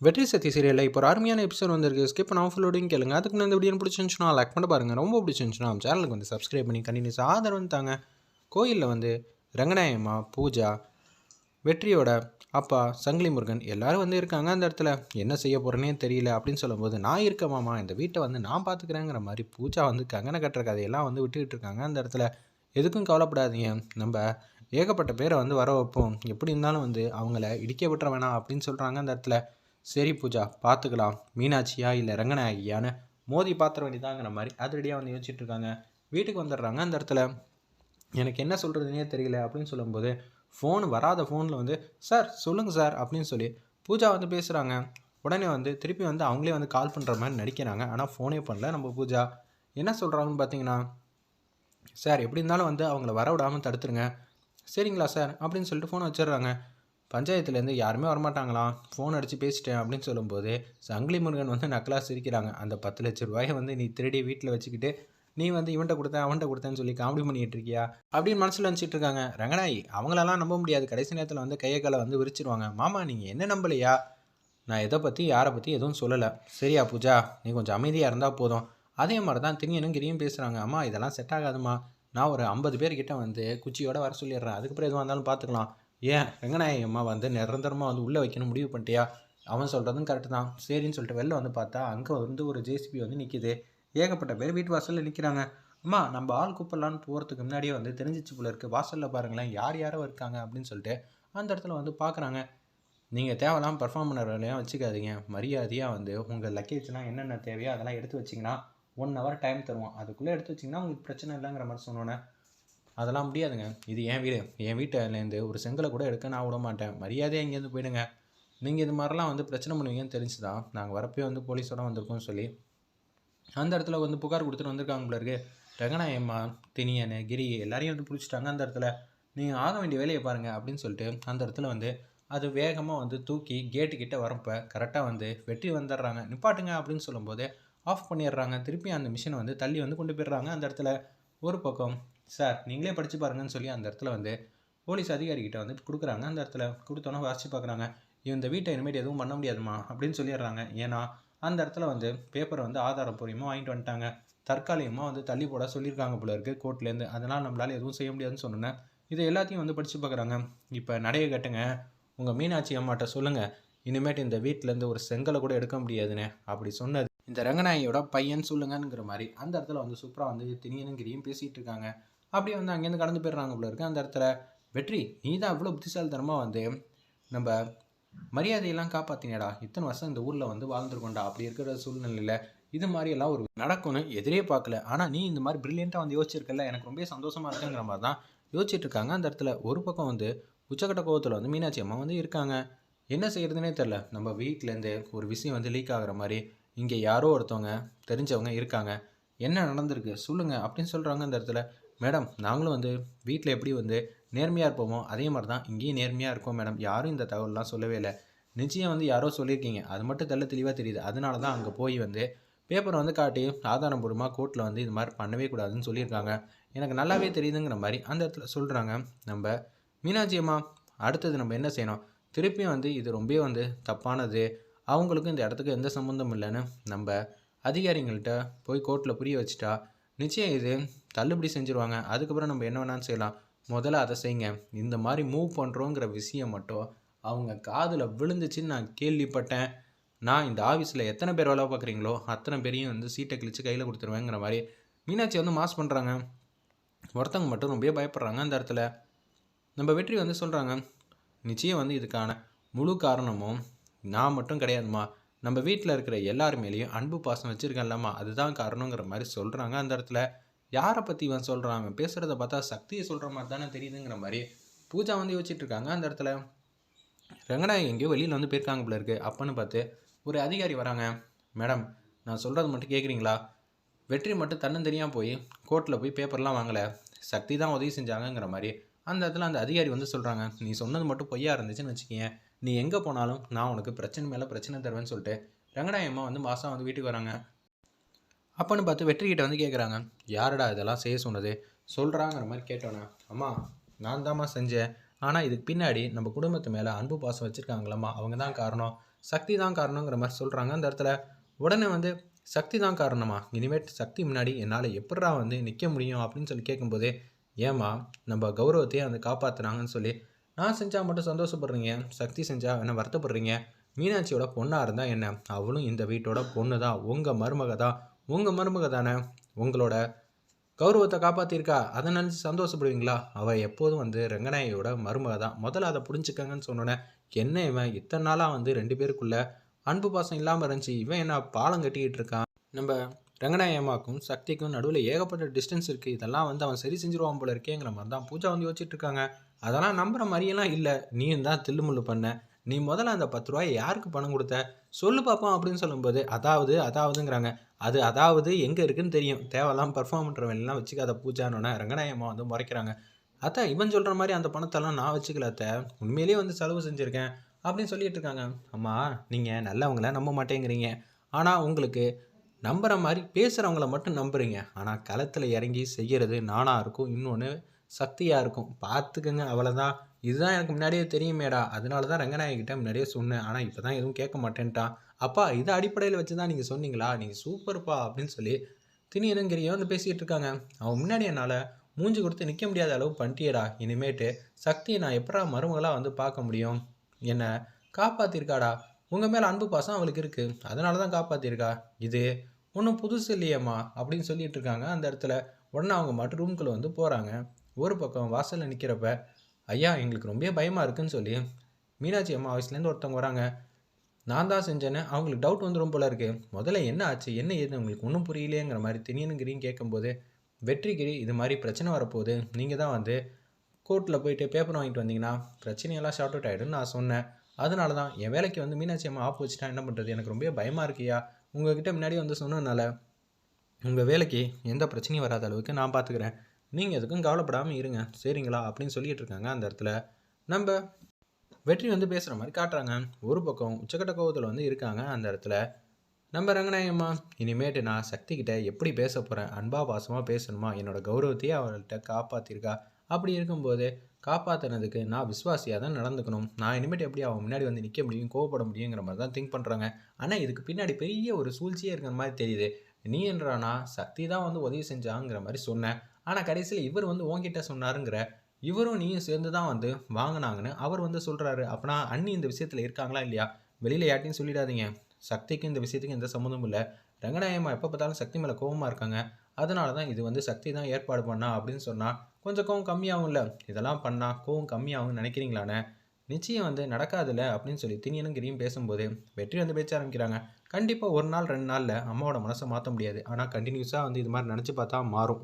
வெற்றி சக்தி சீரியலில் இப்போ ஒரு அருமையான எபிசோட் வந்திருக்கு. ஸ்கிப் பண்ண ஃபுல்லோடையும் கேளுங்க. அதுக்கு நான் இந்த வீடியோ பிடிச்சிருந்துச்சுன்னா லைக் பண்ண பாருங்கள் ரொம்ப பிடிச்சிருந்துச்சுன்னா நம்ம சேனலுக்கு வந்து சப்ஸ்கிரைப் பண்ணி கண்டினியூஸ் ஆதரவு தாங்க. கோயிலில் வந்து ரங்கநாயம்மா பூஜா வெற்றியோட அப்பா சங்கிலி முருகன் எல்லோரும் வந்து இருக்காங்க அந்த இடத்துல. என்ன செய்ய போகிறேனே தெரியல அப்படின்னு சொல்லும்போது நான் இருக்கேன் மாமா இந்த வீட்டை வந்து நான் பார்த்துக்கிறேங்கிற மாதிரி பூஜா வந்து கங்கனை கட்டுற கதையெல்லாம் வந்து விட்டுக்கிட்டு இருக்காங்க அந்த இடத்துல. எதுக்கும் கவலைப்படாதீங்க. நம்ம ஏகப்பட்ட பேரை வந்து வர வைப்போம். எப்படி இருந்தாலும் வந்து அவங்கள இடிக்க விட்டுற வேணாம் அப்படின்னு சொல்கிறாங்க அந்த இடத்துல. சரி பூஜா பார்த்துக்கலாம். மீனாட்சியா இல்லை ரங்கநாயகியான்னு மோதி பாத்திர வேண்டிதாங்கிற மாதிரி அதிரடியாக வந்து யோசிச்சுட்டு இருக்காங்க. வீட்டுக்கு வந்துடுறாங்க அந்த இடத்துல. எனக்கு என்ன சொல்கிறதுனே தெரியல அப்படின்னு சொல்லும்போது ஃபோன் வராத ஃபோனில் வந்து சார் சொல்லுங்கள் சார் அப்படின்னு சொல்லி பூஜா வந்து பேசுகிறாங்க உடனே வந்து திருப்பி வந்து அவங்களே வந்து கால் பண்ணுற மாதிரி நடிக்கிறாங்க. ஆனால் ஃபோனே பண்ணல நம்ம பூஜா. என்ன சொல்கிறாங்கன்னு பார்த்தீங்கன்னா சார் எப்படி இருந்தாலும் வந்து அவங்கள வர விடாமல் தடுத்துருங்க. சரிங்களா சார் அப்படின்னு சொல்லிட்டு ஃபோனை வச்சிடுறாங்க. பஞ்சாயத்துலேருந்து யாருமே வரமாட்டாங்களாம் ஃபோன் அடித்து பேசிட்டேன் அப்படின்னு சொல்லும்போது சங்கிலி முருகன் வந்து நக்கலாக சிரிக்கிறாங்க. அந்த பத்து லட்ச ரூபாயை வந்து நீ திருடி வீட்டில் வச்சுக்கிட்டு நீ வந்து இவன்ட்ட கொடுத்தேன் அவன்கிட்ட கொடுத்தேன்னு சொல்லி காமெடி பண்ணிட்டு இருக்கியா? அப்படின்னு மனசில் நினச்சிட்டு இருக்காங்க. ரங்கநாயி அவங்களெல்லாம் நம்ப முடியாது. கடைசி நேரத்தில் வந்து கையை காலை வந்து விரிச்சிருவாங்க. மாமா நீங்கள் என்ன நம்பலையா? நான் எதை பற்றி யாரை பற்றி எதுவும் சொல்லலை. சரியா பூஜா நீ கொஞ்சம் அமைதியாக இருந்தால் போதும். அதே மாதிரி தான் திரியனும் கிரியும் பேசுகிறாங்க அம்மா இதெல்லாம் செட் ஆகாதுமா நான் ஒரு ஐம்பது பேர்கிட்ட வந்து குச்சியோட வர சொல்லிடுறேன். அதுக்கப்புறம் எதுவாக இருந்தாலும் பார்த்துக்கலாம் ஏன்? ரங்கநாயகி அம்மா வந்து நிரந்தரமாக வந்து உள்ளே வைக்கணும் முடிவு பண்ணிட்டியா? அவன் சொல்கிறதும் கரெக்டு தான். சரின்னு சொல்லிட்டு வெளில வந்து பார்த்தா அங்கே வந்து ஒரு ஜேசிபி வந்து நிற்கிது ஏகப்பட்ட பேர் வீட்டு வாசலில் நிற்கிறாங்க அம்மா நம்ம ஆள் கூப்பிடலான்னு போகிறதுக்கு முன்னாடியே வந்து தெரிஞ்சிச்சு போல இருக்குது வாசலில் பாருங்களேன் யார் யாரோ இருக்காங்க அப்படின்னு சொல்லிட்டு அந்த இடத்துல வந்து பார்க்குறாங்க நீங்கள் தேவையில்லாமல் பர்ஃபார்ம் பண்ணுற வேலையாக வச்சுக்காதீங்க. மரியாதையாக வந்து உங்கள் லக்கேஜ்லாம் என்னென்ன தேவையோ அதெல்லாம் எடுத்து வச்சிங்கன்னா ஒன் ஹவர் டைம் தருவோம் அதுக்குள்ளே எடுத்து வச்சிங்கன்னா உங்களுக்கு பிரச்சனை இல்லைங்கிற மாதிரி சொன்னோன்னே அதெல்லாம் முடியாதுங்க. இது என் வீடு. என் வீட்டிலேருந்து ஒரு செங்கலை கூட எடுக்க நான் விட மாட்டேன் மரியாதையாக இங்கேருந்து போயிடுங்க. நீங்கள் இது மாதிரிலாம் வந்து பிரச்சனை பண்ணுவீங்கன்னு தெரிஞ்சு தான் நாங்கள் வரப்பே வந்து போலீஸோட வந்திருக்கோம்னு சொல்லி. அந்த இடத்துல வந்து புகார் கொடுத்துட்டு வந்திருக்காங்க பிள்ளருக்கு இருக்கு. ரங்கநாயம்மா தினியன் கிரி எல்லாரையும் வந்து பிடிச்சிட்டாங்க அந்த இடத்துல. நீங்கள் ஆக வேண்டிய வேலையை பாருங்கள் அப்படின்னு சொல்லிட்டு அந்த இடத்துல வந்து அது வேகமாக வந்து தூக்கி கேட்டு வரப்போ கரெக்டாக வந்து வெட்டி வந்துடுறாங்க. நிப்பாட்டுங்க அப்படின்னு சொல்லும்போது ஆஃப் பண்ணிடுறாங்க. திருப்பி அந்த மிஷினை வந்து தள்ளி வந்து கொண்டு போயிடுறாங்க அந்த இடத்துல. ஒரு பக்கம் சார் நீங்களே படித்து பாருங்கன்னு சொல்லி அந்த இடத்துல வந்து போலீஸ் அதிகாரிகிட்ட வந்து கொடுக்குறாங்க. அந்த இடத்துல கொடுத்தோன்னே வாசித்து பார்க்குறாங்க. இந்த வீட்டை இனிமேட்டு எதுவும் பண்ண முடியாதுமா அப்படின்னு சொல்லிடுறாங்க. ஏன்னா அந்த இடத்துல வந்து பேப்பரை வந்து ஆதாரப்பூர்வமாக வாங்கிட்டு வந்துட்டாங்க. தற்காலிகமாக வந்து தள்ளி போட சொல்லியிருக்காங்க போல இருக்குது கோர்ட்லேருந்து அதனால் நம்மளால் எதுவும் செய்ய முடியாதுன்னு சொன்னேன் இதை எல்லாத்தையும் வந்து படித்து பார்க்குறாங்க. இப்போ நடைய கட்டுங்க. உங்கள் மீனாட்சி அம்மாட்ட சொல்லுங்கள் இனிமேட்டு இந்த வீட்டிலேருந்து ஒரு செங்கலை கூட எடுக்க முடியாதுன்னு அப்படி சொன்னது. இந்த ரங்கநாயகியோட பையன் சொல்லுங்கங்கிற மாதிரி அந்த இடத்துல வந்து சூப்பராக வந்து திணியனுங்கிரியும் பேசிகிட்டு இருக்காங்க. அப்படியே வந்து அங்கேருந்து கடந்து போயிடுறாங்க போல இருக்கு. அந்த இடத்துல வெற்றி நீ தான் இவ்வளோ புத்திசாலித்தனமாக வந்து நம்ம மரியாதையெல்லாம் காப்பாற்றினேடா இத்தனை வருஷம் இந்த ஊரில் வந்து வாழ்ந்துருக்கோண்டா அப்படி இருக்கிற சூழ்நிலையில் இது மாதிரியெல்லாம் ஒரு நடக்கும்னு எதிரே பார்க்கல. ஆனால் நீ இந்த மாதிரி ப்ரில்லியண்ட்டாக வந்து யோசிச்சிருக்கல. எனக்கு ரொம்ப சந்தோஷமாக இருக்குங்கிற மாதிரி தான் யோசிச்சுட்டு இருக்காங்க. அந்த இடத்துல ஒரு பக்கம் வந்து உச்சக்கட்ட கோவத்தில் வந்து மீனாட்சி அம்மா வந்து இருக்காங்க. என்ன செய்கிறதுனே தெரில நம்ம வீட்டிலேருந்து ஒரு விஷயம் வந்து லீக் ஆகுற மாதிரி இங்கே யாரோ ஒருத்தவங்க தெரிஞ்சவங்க இருக்காங்க. என்ன நடந்திருக்கு? சொல்லுங்கள் அப்படின்னு சொல்கிறாங்க அந்த இடத்துல. மேடம் நாங்களும் வந்து வீட்டில் எப்படி வந்து நேர்மையாக இருப்போமோ அதே மாதிரி தான் இங்கேயும் நேர்மையாக இருக்கோம் மேடம். யாரும் இந்த தகவல்லாம் சொல்லவே இல்லை. நிச்சயம் வந்து யாரோ சொல்லியிருக்கீங்க. அது மட்டும் தெல்ல தெளிவாக தெரியுது. அதனால தான் அங்கே போய் வந்து பேப்பரை வந்து காட்டி ஆதாரபூர்வமாக கோர்ட்டில் வந்து இது மாதிரி பண்ணவே கூடாதுன்னு சொல்லியிருக்காங்க. எனக்கு நல்லாவே தெரியுதுங்கிற மாதிரி அந்த இடத்துல சொல்கிறாங்க நம்ம மீனாட்சி அம்மா அடுத்தது நம்ம என்ன செய்யணும்? திருப்பியும் வந்து இது ரொம்ப வந்து தப்பானது. அவங்களுக்கும் இந்த இடத்துக்கு எந்த சம்மந்தம் இல்லைன்னு நம்ம அதிகாரிங்கள்ட்ட போய் கோர்ட்டில் புரிய வச்சுட்டா நிச்சயம் இது. தள்ளுபடி செஞ்சுருவாங்க. அதுக்கப்புறம் நம்ம என்ன வேணாலும் செய்யலாம். முதல்ல அதை செய்யுங்க. இந்த மாதிரி மூவ் பண்ணுறோங்கிற விஷயம் மட்டும் அவங்க காதில் விழுந்துச்சுன்னு நான் கேள்விப்பட்டேன். நான் இந்த ஆஃபீஸில் எத்தனை பேர் வேலை பார்க்குறீங்களோ அத்தனை பேரையும் வந்து சீட்டை கிழிச்சு கையில் கொடுத்துருவேங்கிற மாதிரி மீனாட்சி வந்து மாஸ் பண்ணுறாங்க ஒருத்தவங்க மட்டும் ரொம்ப பயப்படுறாங்க அந்த இடத்துல. நம்ம வெற்றி வந்து சொல்கிறாங்க நிச்சயம் வந்து இதுக்கான முழு காரணமும் நான் மட்டும் கிடையாதுமா நம்ம வீட்டில் இருக்கிற எல்லார் மேலேயும் அன்பு பாசம் வச்சுருக்கேன்லம்மா அதுதான் காரணங்கிற மாதிரி சொல்கிறாங்க அந்த இடத்துல யாரை பற்றி இவன் சொல்கிறான் அவன் பேசுகிறத பார்த்தா சக்தியை சொல்கிற மாதிரி தானே தெரியுதுங்கிற மாதிரி பூஜா வந்து யோசிச்சுட்டு இருக்காங்க. அந்த இடத்துல ரங்கநாயகம் எங்கேயோ வெளியில் வந்து போயிருக்காங்க போல இருக்குது அப்பன்னு பார்த்து ஒரு அதிகாரி வராங்க. மேடம் நான் சொல்கிறது மட்டும் கேட்குறீங்களா வெற்றி மட்டும் தன்னந்தனியாக போய் கோர்ட்டில் போய் பேப்பர்லாம் வாங்கலை. சக்தி தான் உதவி செஞ்சாங்கங்கிற மாதிரி அந்த இடத்துல அந்த அதிகாரி வந்து சொல்கிறாங்க நீ சொன்னது மட்டும் பொய்யா இருந்துச்சுன்னு வச்சுக்கேன் நீ எங்கே போனாலும் நான் உனக்கு பிரச்சனை மேலே பிரச்சனை தருவேன்னு சொல்லிட்டு ரங்கநாயம்மா வந்து மாதம் வந்து வீட்டுக்கு வராங்க. அப்போன்னு பார்த்து வெற்றிக்கிட்ட வந்து கேட்குறாங்க யாரடா இதெல்லாம் செய்ய சொன்னது? சொல்கிறாங்கிற மாதிரி கேட்டோன்னே அம்மா நான் தாம்மா செஞ்சேன். ஆனால் இதுக்கு பின்னாடி நம்ம குடும்பத்து மேலே அன்பு பாசம் வச்சுருக்காங்களம்மா. அவங்க தான் காரணம். சக்தி தான் காரணங்கிற மாதிரி சொல்கிறாங்க அந்த இடத்துல. உடனே வந்து சக்தி தான் காரணமா இனிமேட் சக்தி முன்னாடி என்னால் எப்படா வந்து நிற்க முடியும்? அப்படின்னு சொல்லி கேட்கும்போதே ஏம்மா நம்ம கௌரவத்தையே வந்து காப்பாற்றுனாங்கன்னு சொல்லி நான் செஞ்சால் மட்டும் சந்தோஷப்படுறீங்க சக்தி செஞ்சால் என்ன வருத்தப்படுறீங்க? மீனாட்சியோட பொண்ணாக இருந்தால் என்ன? அவளும் இந்த வீட்டோட பொண்ணு தான் உங்கள் மருமக தான். உங்கள் மருமக தானே? உங்களோட கௌரவத்தை காப்பாற்றிருக்கா அதை நினச்சி சந்தோஷப்படுவீங்களா? அவள் எப்போதும் வந்து ரங்கநாயகியோட மருமக தான். முதல்ல அதை புரிஞ்சுக்கங்கன்னு சொன்னோன்னே என்ன இவன்? இத்தனை நாளாக வந்து ரெண்டு பேருக்குள்ள அன்பு பாசம் இல்லாமல் இருந்துச்சு. இவன் என்ன பாலம் கட்டிக்கிட்டு இருக்கான்? நம்ம ரங்கநாயகமாக்கும் சக்திக்கும் நடுவில் ஏகப்பட்ட டிஸ்டன்ஸ் இருக்குது இதெல்லாம் வந்து அவன் சரி செஞ்சிருவான் போல இருக்கேங்கிற மாதிரி தான் பூஜா வந்து யோசிச்சுட்டு இருக்காங்க. அதெல்லாம் நம்புற மாதிரியெல்லாம் இல்லை. நீயும் தான் தில்லுமுள்ளு பண்ண. நீ முதல்ல அந்த பத்து ரூபாய் யாருக்கு பணம் கொடுத்த? சொல்லு பார்ப்போம் அப்படின்னு சொல்லும்போது அதாவது அதாவதுங்கிறாங்க. அது அதாவது எங்கே இருக்குன்னு தெரியும். தேவையெல்லாம் பர்ஃபார்ம் பண்ணுறவன்லாம் வச்சுக்காத பூஜானோன்னா ரங்கநாயமா வந்து முறைக்கிறாங்க. அத்தா இவன் சொல்கிற மாதிரி அந்த பணத்தெல்லாம் நான் வச்சுக்கல அத்தை. உண்மையிலேயே வந்து செலவு செஞ்சுருக்கேன் அப்படின்னு சொல்லிட்டு இருக்காங்க. அம்மா நீங்கள் நல்லவங்கள நம்ப மாட்டேங்கிறீங்க. ஆனால் உங்களுக்கு நம்புகிற மாதிரி பேசுகிறவங்கள மட்டும் நம்புறீங்க. ஆனால் களத்தில் இறங்கி செய்கிறது நானாக இருக்கும். இன்னொன்று சக்தியாக இருக்கும். பார்த்துக்கங்க அவ்வளோதான் இதுதான் எனக்கு முன்னாடியே தெரியுமேடா. அதனால தான் ரங்கநாயகிட்ட முன்னாடியே சொன்னேன். ஆனால் இப்போ தான் எதுவும் கேட்க மாட்டேன்ட்டான் அப்பா இதை அடிப்படையில் வச்சு தான் நீங்கள் சொன்னீங்களா? நீங்கள் சூப்பர்ப்பா அப்படின்னு சொல்லி திணியனங்கிரியும் வந்து பேசிகிட்டு இருக்காங்க. அவன் முன்னாடி என்னால் மூஞ்சி கொடுத்து நிற்க முடியாத அளவு பண்ணிட்டியடா. இனிமேட்டு சக்தியை நான் எப்படா மருமகளாக வந்து பார்க்க முடியும்? என்னை காப்பாற்றிருக்காடா உங்கள் மேலே அன்பு பாசம் அவளுக்கு இருக்குது அதனால தான் காப்பாற்றிருக்கா இது ஒன்றும் புதுசு இல்லையம்மா அப்படின்னு சொல்லிட்டு இருக்காங்க. அந்த இடத்துல உடனே அவங்க மட்டும் ரூம்குள்ளே வந்து போகிறாங்க ஒரு பக்கம் வாசலில் நிற்கிறப்ப ஐயா எங்களுக்கு ரொம்ப பயமாக இருக்குன்னு சொல்லி மீனாட்சி அம்மா ஆஃபீஸ்லேருந்து ஒருத்தவங்க வராங்க. நான் தான் செஞ்சேன்னு அவங்களுக்கு டவுட் வந்துடும் போல இருக்குது முதல்ல என்ன ஆச்சு? என்ன ஏது உங்களுக்கு ஒன்றும் புரியலையேங்கிற மாதிரி திணியனுங்கிறின்னு கேட்கும்போது வெற்றிகிரி இது மாதிரி பிரச்சனை வரப்போகுது. நீங்கள் தான் வந்து கோர்ட்டில் போயிட்டு பேப்பர் வாங்கிட்டு வந்தீங்கன்னா பிரச்சனையெல்லாம் ஷார்ட் அவுட் ஆகிடும்னு நான் சொன்னேன். அதனால தான் என் வேலைக்கு வந்து மீனாட்சி அம்மா ஆப் வச்சுட்டா என்ன பண்ணுறது எனக்கு ரொம்ப பயமாக இருக்கியா உங்ககிட்ட முன்னாடி வந்து சொன்னதுனால உங்கள் வேலைக்கு எந்த பிரச்சனையும் வராத அளவுக்கு நான் பார்த்துக்கிறேன் நீங்கள் எதுக்கும் கவலைப்படாமல் இருங்க. சரிங்களா? அப்படின்னு சொல்லிட்டு இருக்காங்க அந்த இடத்துல. நம்ம வெற்றி வந்து பேசுகிற மாதிரி காட்டுறாங்க. ஒரு பக்கம் உச்சக்கட்ட கோவத்தில் வந்து இருக்காங்க அந்த இடத்துல. நம்ம ரங்கநாயகம்மா இனிமேட்டு நான் சக்திக்கிட்ட எப்படி பேச போகிறேன் அன்பா பாசமாக பேசணுமா? என்னோடய கௌரவத்தையே அவள்கிட்ட காப்பாற்றிருக்கா அப்படி இருக்கும்போது காப்பாற்றினதுக்கு நான் விஸ்வாசியாக தான் நடந்துக்கணும். நான் இனிமேட்டு எப்படி அவன் முன்னாடி வந்து நிற்க முடியும் கோவப்பட முடியுங்கிற மாதிரி தான் திங்க் பண்ணுறாங்க ஆனால் இதுக்கு பின்னாடி பெரிய ஒரு சூழ்ச்சியே இருக்கிற மாதிரி தெரியுது. நீ என்றானா? சக்தி தான் வந்து உதவி செஞ்சாங்கிற மாதிரி சொன்னேன். ஆனால் கடைசியில் இவர் வந்து உங்ககிட்ட சொன்னாருங்கிற இவரும் நீயும் சேர்ந்து தான் வந்து வாங்கினாங்கன்னு அவர் வந்து சொல்கிறாரு அப்போனா அண்ணி இந்த விஷயத்தில் இருக்காங்களா இல்லையா? வெளியில் யார்ட்டையும் சொல்லிடாதீங்க. சக்திக்கு இந்த விஷயத்துக்கு எந்த சம்மந்தமும் இல்லை. ரங்கநாயகம்மா எப்போ பார்த்தாலும் சக்தி மேலே கோவமாக இருக்காங்க. அதனால தான் இது வந்து சக்தி தான் ஏற்பாடு பண்ணா அப்படின்னு சொன்னால் கொஞ்சம் கோவம் கம்மியாகும்ல. இதெல்லாம் பண்ணால் கோவம் கம்மியாகும்னு நினைக்கிறீங்களாண்ணே நிச்சயம் வந்து நடக்காதுல்ல அப்படின்னு சொல்லி தினியனும் கிரியும் பேசும்போது வெற்றி வந்து பேச்ச ஆரம்பிக்கிறாங்க. கண்டிப்பாக ஒரு நாள் ரெண்டு நாளில் அம்மாவோட மனசை மாற்ற முடியாது. ஆனால் கண்டினியூஸாக வந்து இது மாதிரி நினச்சி பார்த்தா மாறும்.